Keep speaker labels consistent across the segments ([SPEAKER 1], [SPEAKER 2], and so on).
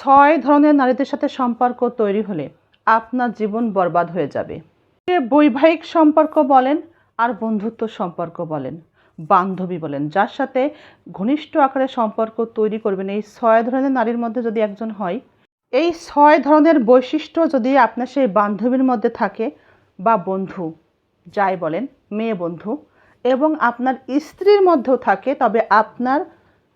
[SPEAKER 1] ছয় ধরনের নারীদের সাথে সম্পর্ক তৈরি হলে আপনার জীবন বরবাদ হয়ে যাবে। বৈবাহিক সম্পর্ক বলেন আর বন্ধুত্ব সম্পর্ক বলেন, বান্ধবী বলেন, যার সাথে ঘনিষ্ঠ আকারে সম্পর্ক তৈরি করবেন এই ছয় ধরনের নারীর মধ্যে যদি একজন হয়, এই ছয় ধরনের বৈশিষ্ট্য যদি আপনার সেই বান্ধবীর মধ্যে থাকে বা বন্ধু, যাই বলেন, মেয়ে বন্ধু, এবং আপনার স্ত্রীর মধ্যেও থাকে, তবে আপনার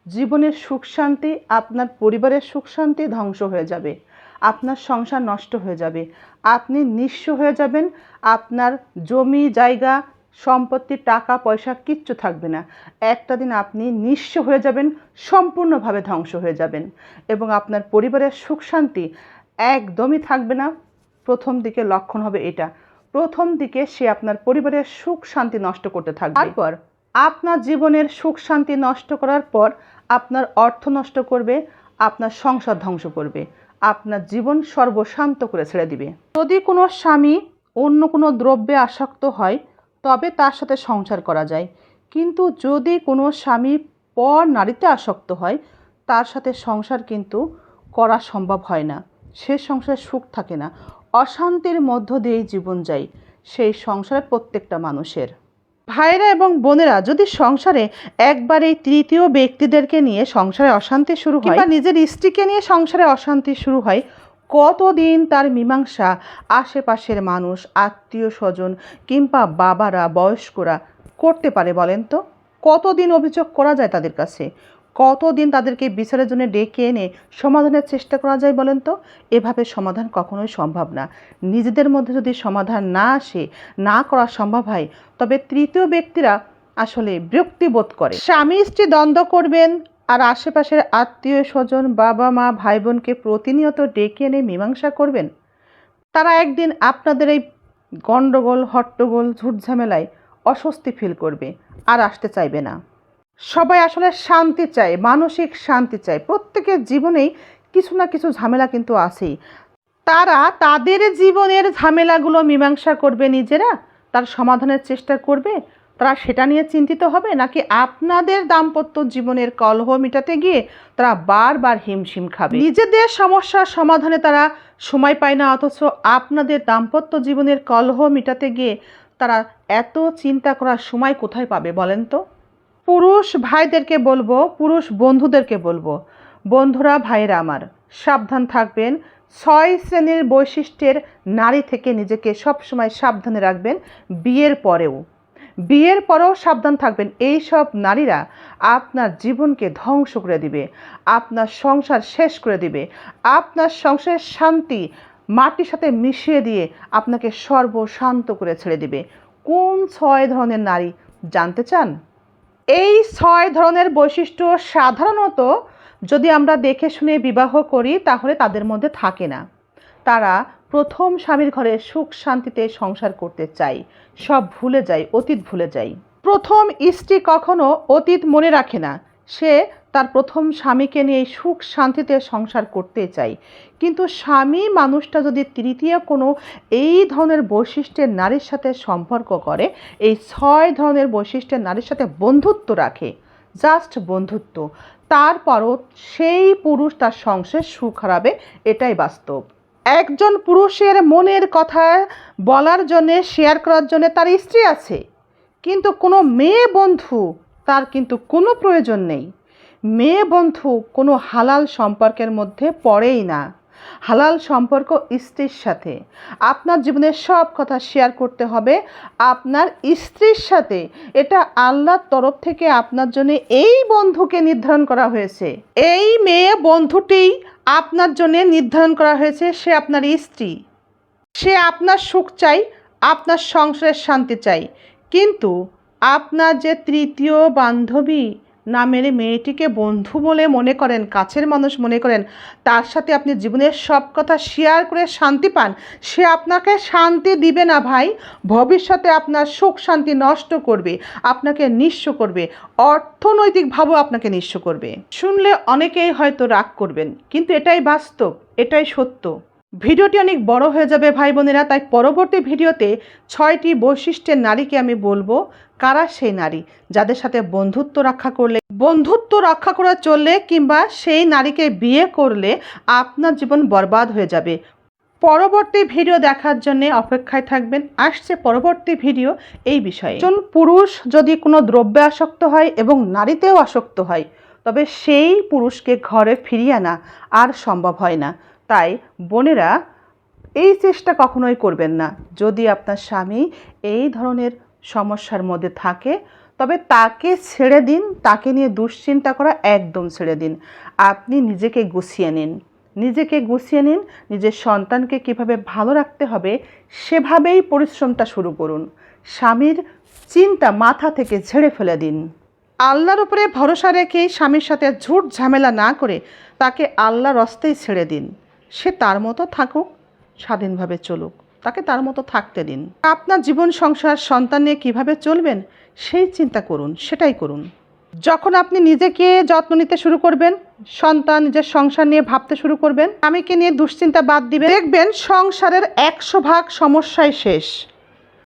[SPEAKER 1] জীবনের সুখ শান্তি, আপনার পরিবারের সুখ শান্তি ধ্বংস হয়ে যাবে। আপনার সংসার নষ্ট হয়ে যাবে। আপনি নিঃস্ব হয়ে যাবেন। আপনার জমি, জায়গা, সম্পত্তি, টাকা, পয়সা কিচ্ছু থাকবে না। একটা দিন আপনি নিঃস্ব হয়ে যাবেন, সম্পূর্ণভাবে ধ্বংস হয়ে যাবেন এবং আপনার পরিবারের সুখ শান্তি একদমই থাকবে না। প্রথম দিকে লক্ষণ হবে এটা। প্রথম দিকে সে আপনার পরিবারের সুখ শান্তি নষ্ট করতে থাকবে। তারপর আপনার জীবনের সুখ শান্তি নষ্ট করার পর আপনার অর্থ নষ্ট করবে, আপনার সংসার ধ্বংস করবে, আপনার জীবন সর্বশান্ত করে ছেড়ে দিবে। যদি কোনো স্বামী অন্য কোনো দ্রব্যে আসক্ত হয়, তবে তার সাথে সংসার করা যায়। কিন্তু যদি কোনো স্বামী পর নারীতে আসক্ত হয়, তার সাথে সংসার কিন্তু করা সম্ভব হয় না। সে সংসারে সুখ থাকে না। অশান্তির মধ্য দিয়েই জীবন যায়। সেই সংসারের প্রত্যেকটা মানুষের। ভাইরা এবং বোনেরা যদি সংসারে একবারে এই তৃতীয় ব্যক্তিদেরকে নিয়ে সংসারে অশান্তি শুরু হয় বা নিজের স্ত্রীকে নিয়ে সংসারে অশান্তি শুরু হয় কতদিন তার মীমাংসা আশেপাশের মানুষ আত্মীয় স্বজন কিংবা বাবারা বয়স্করা করতে পারে বলেন তো? কতদিন অভিযোগ করা যায় তাদের কাছে? কতদিন তাদেরকে বিচারের জন্য ডেকে এনে সমাধানের চেষ্টা করা যায় বলেন তো? এভাবে সমাধান কখনোই সম্ভব না। নিজেদের মধ্যে যদি সমাধান না আসে, না করা সম্ভব হয়, তবে তৃতীয় ব্যক্তিরা আসলে বিরক্তিবোধ করে। স্বামী স্ত্রী দ্বন্দ্ব করবেন আর আশেপাশের আত্মীয় স্বজন, বাবা মা ভাই বোনকে প্রতিনিয়ত ডেকে এনে মীমাংসা করবেন। তারা একদিন আপনাদের এই গণ্ডগোল, হট্টগোল, ঝুটঝামেলায় অস্বস্তি ফিল করবে, আর আসতে চাইবে না। সবাই আসলে শান্তি চায়, মানসিক শান্তি চায়। প্রত্যেকের জীবনেই কিছু না কিছু ঝামেলা কিন্তু আছেই। তারা তাদের জীবনের ঝামেলাগুলো মীমাংসা করবে নিজেরা? তার সমাধানের চেষ্টা করবে? তারা সেটা নিয়ে চিন্তিত হবে? নাকি আপনাদের দাম্পত্য জীবনের কলহ মেটাতে গিয়ে তারা বারবার হিমশিম খাবে? নিজেদের সমস্যার সমাধানে তারা সময় পায় না, অথচ আপনাদের দাম্পত্য জীবনের কলহ মেটাতে গিয়ে তারা এত চিন্তা করার সময় কোথায় পাবে বলেন তো? পুরুষ ভাইদেরকে বলব, পুরুষ বন্ধুদেরকে বলব, বন্ধুরা ভাইরা আমার, সাবধান থাকবেন। ছয় শ্রেণির বৈশিষ্ট্যের নারী থেকে নিজেকে সবসময় সাবধানে রাখবেন বিয়ের পরেও। বিয়ের পরেও সাবধান থাকবেন। এই সব নারীরা আপনার জীবনকে ধ্বংস করে দিবে, আপনার সংসার শেষ করে দিবে, আপনার সংসারের শান্তি মাটির সাথে মিশিয়ে দিয়ে আপনাকে সর্বশান্ত করে ছেড়ে দিবে। কোন ছয় ধরনের নারী জানতে চান? এই ছয় ধরনের বৈশিষ্ট্য সাধারণত যদি আমরা দেখে শুনে বিবাহ করি, তাহলে তাদের মধ্যে থাকে না। তারা প্রথম স্বামীর ঘরে সুখ শান্তিতে সংসার করতে চাই সব ভুলে যায়, অতীত ভুলে যায়। প্রথম স্ত্রী কখনো অতীত মনে রাখে না। সে তার প্রথম স্বামীকে নিয়ে সুখ শান্তিতে সংসার করতে চাই। কিন্তু স্বামী মানুষটা যদি তৃতীয় কোনো এই ধরনের বৈশিষ্ট্যের নারীর সাথে সম্পর্ক করে, এই ছয় ধরনের বৈশিষ্ট্যের নারীর সাথে বন্ধুত্ব রাখে জাস্ট বন্ধুত্ব, তারপরও সেই পুরুষ তার সংসার সুখ হারাবে, এটাই বাস্তব। একজন পুরুষের মনের কথা বলার জন্যে শেয়ার করার জন্য তার স্ত্রী আছে, কিন্তু কোনো মেয়ে বন্ধু তার কিন্তু কোনো প্রয়োজন নেই। মেয়ে বন্ধু কোনো হালাল সম্পর্কের মধ্যে পড়েই না। হালাল সম্পর্ক স্ত্রীর সাথে। আপনার জীবনের সব কথা শেয়ার করতে হবে আপনার স্ত্রীর সাথে। এটা আল্লাহর তরফ থেকে আপনার জন্য এই বন্ধুকে নির্ধারণ করা হয়েছে। এই মেয়ে বন্ধুটিই আপনার জন্য নির্ধারণ করা হয়েছে, সে আপনার স্ত্রী। সে আপনার সুখ চাই, আপনার সংসারের শান্তি চাই। কিন্তু আপনার যে তৃতীয় বান্ধবী নামের মেয়েটিকে বন্ধু বলে মনে করেন, কাছের মানুষ মনে করেন, তার সাথে আপনি জীবনের সব কথা শেয়ার করে শান্তি পান। সে আপনাকে শান্তি দিবে না ভাই। ভবিষ্যতে আপনার সুখ শান্তি নষ্ট করবে, আপনাকে নিঃস্ব করবে অর্থনৈতিকভাবেও আপনাকে নিঃস্ব করবে। শুনলে অনেকেই হয়তো রাগ করবেন, কিন্তু এটাই বাস্তব, এটাই সত্য। ভিডিওটি অনেক বড় হয়ে যাবে ভাই বোনেরা, তাই পরবর্তী ভিডিওতে ছয়টি বৈশিষ্ট্যের নারীকে আমি বলব। কারা সেই নারী? যাদের সাথে বন্ধুত্ব রক্ষা করলে, বন্ধুত্ব রক্ষা করা চললে কিংবা সেই নারীকে বিয়ে করলে আপনার জীবন বরবাদ হয়ে যাবে। পরবর্তী ভিডিও দেখার জন্য অপেক্ষায় থাকবেন। আসছে পরবর্তী ভিডিও এই বিষয়ে। একজন পুরুষ যদি কোনো দ্রব্যে আসক্ত হয় এবং নারীতেও আসক্ত হয়, তবে সেই পুরুষকে ঘরে ফিরিয়ে আনা আর সম্ভব হয় না। তাই বোনেরা এই চেষ্টা কখনোই করবেন না। যদি আপনার স্বামী এই ধরনের সমস্যার মধ্যে থাকে, তবে তাকে ছেড়ে দিন, তাকে নিয়ে দুশ্চিন্তা করা একদম ছেড়ে দিন। আপনি নিজেকে গুছিয়ে নিন। নিজেকে গুছিয়ে নিন, নিজের সন্তানকে কীভাবে ভালো রাখতে হবে সেভাবেই পরিশ্রমটা শুরু করুন। স্বামীর চিন্তা মাথা থেকে ঝেড়ে ফেলে দিন। আল্লাহর উপরে ভরসা রেখেই স্বামীর সাথে ঝুট ঝামেলা না করে তাকে আল্লাহর রস্তেই ছেড়ে দিন। সে তার মতো থাকুক, স্বাধীনভাবে চলুক। তাকে তার মতো থাকতে দিন। আপনার জীবন সংসার সন্তান নিয়ে কীভাবে চলবেন, সেই চিন্তা করুন, সেটাই করুন। যখন আপনি নিজেকে যত্ন নিতে শুরু করবেন, সন্তান নিজের সংসার নিয়ে ভাবতে শুরু করবেন, স্বামীকে নিয়ে দুশ্চিন্তা বাদ দিবেন, দেখবেন সংসারের একশো ভাগ সমস্যায় শেষ।